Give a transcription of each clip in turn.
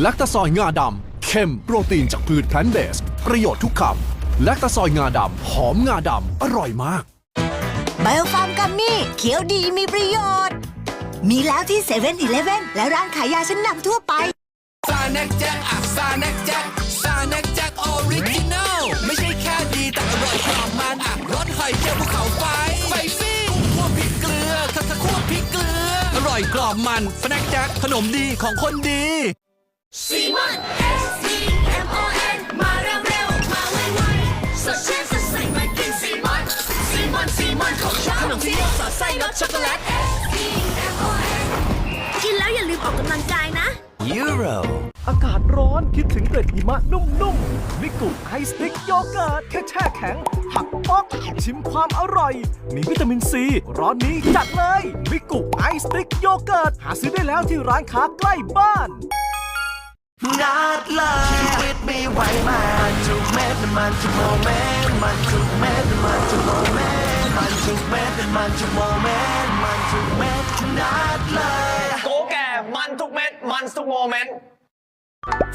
แลคตาซอยงาดำเข้มโปรตีนจากพืชแพลนเบส ประโยชน์ทุกคำแลคตาซอยงาดำหอมงาดำอร่อยมากไบโอฟาร์มกัมมี่เขียวดีมีประโยชน์ มีแล้วที่7 e เ e ่ e อและร้านขายยาชั้นนำทั่วไปซาเน็กแจ็คอะซาเน็กแจ็คซาเน็กแจ็คออริจินัลไม่ใช่แค่ดีแต่อร่อยกว่ามันอะรสหอยเชลล์ภูเขาไฟไฟซี่คั่วพริกเกลือคัคคั่วพริกเกลือ อร่อยกรอบมันสแน็คแจ็คขนมดีของคนดี ซีมอน S C M O N มาเร็วเร็วๆมาไวไวๆสดชื่นสดใสมากินซีมอนซีมอนซีมอนของฉันขนมที่สอดไส้รสช็อกโกแลต S C M O N กินแล้วอย่าลืมออกกำลังกายนะ Euro อากาศร้อนคิดถึงเกล็ดหิมะนุ่มๆมิกุไอสติ๊กโยเกิร์ตแค่แช่แข็ง หักป๊อกชิมความอร่อย มีวิตามินซี ร้อนนี้จัดเลยมิกุไอสติ๊กโยเกิร์ตหาซื้อได้แล้วที่ร้านค้าใกล้บ้าน นัดเลยชีวิตมีไหวมันทุกเม็ดมันทุกโมเมนต์มันทุกเม็ดมันทุกโมเมนต์มันทุกเม็ดมันทุกโมเมนต์มันทุกเม็ดนัดเลยโกแก่มันทุกเม็ดมันทุกโมเมนต์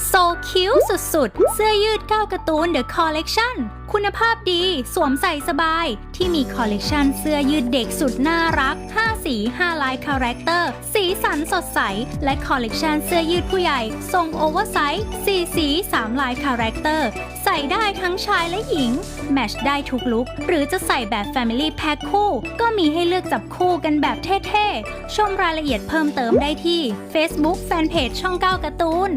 โซคิ้วสุดๆ เสื้อยืดก้าวการ์ตูน The Collection คุณภาพดี สวมใส่สบาย ที่มีคอลเลกชันเสื้อยืดเด็กสุดน่ารัก5 สี 5 ลายคาแรคเตอร์ สีสันสดใส และคอลเลกชันเสื้อยืดผู้ใหญ่ ทรงโอเวอร์ไซส์4สี 3 ลายคาแรคเตอร์ ใส่ได้ทั้งชายและหญิง แมชได้ทุกลุคหรือจะใส่แบบ Family Pack คู่ ก็มีให้เลือกจับคู่กันแบบเท่ ๆ ชมรายละเอียดเพิ่มเติมได้ที่ Facebook Fanpage ช่อง 9การ์ตูน